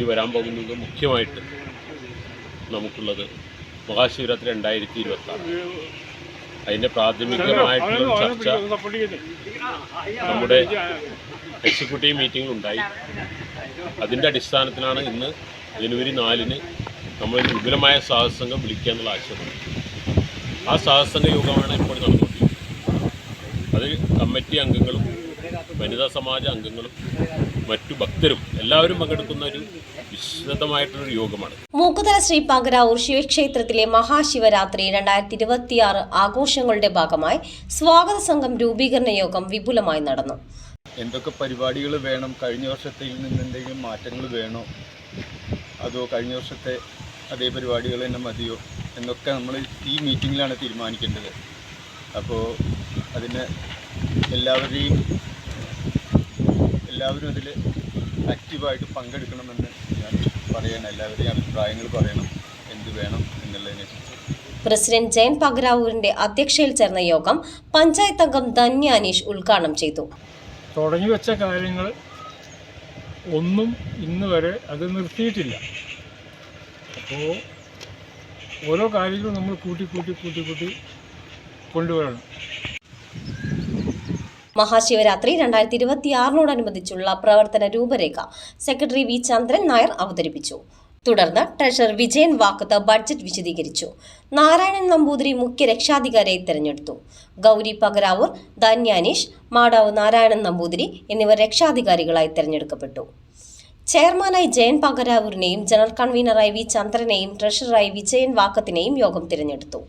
ഇനി വരാൻ പോകുന്നത് മുഖ്യമായിട്ട് നമുക്കുള്ളത് മഹാശിവരാത്രി രണ്ടായിരത്തി ഇരുപത്തി ആറ് അതിന്റെ പ്രാഥമികമായിട്ടുള്ള ചർച്ച നമ്മുടെ എക്സിക്യൂട്ടീവ് മീറ്റിംഗ് ഉണ്ടായി അതിന്റെ അടിസ്ഥാനത്തിലാണ് ഇന്ന് ജനുവരി നാലിന് നമ്മൾ വിപുലമായ സാഹസംഗം വിളിക്കുക എന്നുള്ള ആശയം ആ സാഹസംഗ യോഗമാണ് ഇപ്പോൾ നടന്നുകൊണ്ടിരിക്കുന്നത്. അത് കമ്മിറ്റി അംഗങ്ങളും വനിതാ സമാജ അംഗങ്ങളും മറ്റു ഭക്തരും എല്ലാവരും പങ്കെടുക്കുന്ന ഒരു വിശദമായിട്ടുള്ളൊരു യോഗമാണ്. മൂക്കുതല ശ്രീ പകരാവൂർ ശിവക്ഷേത്രത്തിലെ മഹാശിവരാത്രി രണ്ടായിരത്തി ഇരുപത്തിയാറ് ആഘോഷങ്ങളുടെ ഭാഗമായി സ്വാഗത സംഘം രൂപീകരണ യോഗം വിപുലമായി നടന്നു. എന്തൊക്കെ പരിപാടികൾ വേണം? കഴിഞ്ഞ വർഷത്തിൽ നിന്ന് എന്തെങ്കിലും മാറ്റങ്ങൾ വേണോ? അതോ കഴിഞ്ഞ വർഷത്തെ അതേ പരിപാടികൾ തന്നെ മതിയോ? എന്നൊക്കെ നമ്മൾ ഈ മീറ്റിങ്ങിലാണ് തീരുമാനിക്കേണ്ടത്. അപ്പോൾ അതിന് എല്ലാവരെയും എല്ലാവരും അതിൽ ആക്റ്റീവായിട്ട് പങ്കെടുക്കണമെന്ന് ഞാൻ പറയണം എല്ലാവരുടെയും അഭിപ്രായങ്ങൾ പറയണം. എന്ത് വേണം എന്നുള്ളതിനെക്കുറിച്ച് പ്രസിഡന്റ് ജയൻ പകരാവൂരിന്റെ അധ്യക്ഷയിൽ ചേർന്ന യോഗം പഞ്ചായത്ത് അംഗം ധന്യ അനീഷ് ഉദ്ഘാടനം ചെയ്തു. തുടങ്ങി വെച്ച കാര്യങ്ങൾ ഒന്നും ഇന്ന് വരെ അത് നിർത്തിയിട്ടില്ല. അപ്പോൾ ഓരോ കാര്യങ്ങളും നമ്മൾ കൂട്ടി കൂട്ടി കൂട്ടി കൂട്ടി കൊണ്ടുവരണം. മഹാശിവരാത്രി രണ്ടായിരത്തി ഇരുപത്തിയാറിനോടനുബന്ധിച്ചുള്ള പ്രവർത്തന രൂപരേഖ സെക്രട്ടറി വി ചന്ദ്രൻ നായർ അവതരിപ്പിച്ചു. തുടർന്ന് ട്രഷറർ വിജയൻ വാക്കത്ത് ബഡ്ജറ്റ് വിശദീകരിച്ചു. നാരായണൻ നമ്പൂതിരി മുഖ്യ രക്ഷാധികാരിയെ തെരഞ്ഞെടുത്തു. ഗൗരി പകരാവൂർ ധന്യാനീഷ് മാടാവ് നാരായണൻ നമ്പൂതിരി എന്നിവർ രക്ഷാധികാരികളായി തെരഞ്ഞെടുക്കപ്പെട്ടു. ചെയർമാനായി ജയൻ പകരാവൂരിനെയും ജനറൽ കൺവീനറായി വി ചന്ദ്രനെയും ട്രഷററായി വിജയൻ വാക്കത്തിനെയും യോഗം തിരഞ്ഞെടുത്തു.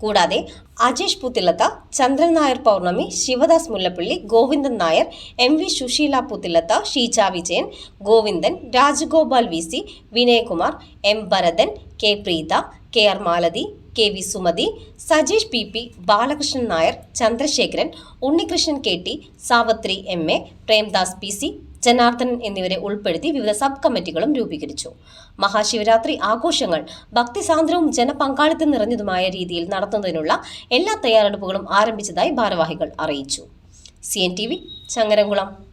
കൂടാതെ Ajesh Puthilath Chandran Nair Pournami Sivadas Mullappally Govindan Nair M V Susheela Puthilath Sheeja Vijayan Govindan Rajagopal V C Vinayakumar M Bharathan K Preetha K R Malathi K V Sumathi Sajeesh P P Balakrishnan Nair Chandrasekharan Unnikrishnan K T Savithri M A Premdas P C Janardhanan എന്നിവരെ ഉൾപ്പെടുത്തി വിവിധ sub കമ്മിറ്റികളും രൂപീകരിച്ചു. മഹാശിവരാത്രി ആഘോഷങ്ങൾ ഭക്തിസാന്ദ്രവും ജനപങ്കാളിത്തം നിറഞ്ഞതുമായ രീതിയിൽ നടത്തുന്നതിനുള്ള എല്ലാ തയ്യാറെടുപ്പുകളും ആരംഭിച്ചതായി ഭാരവാഹികൾ അറിയിച്ചു. C N T V Changaramkulam.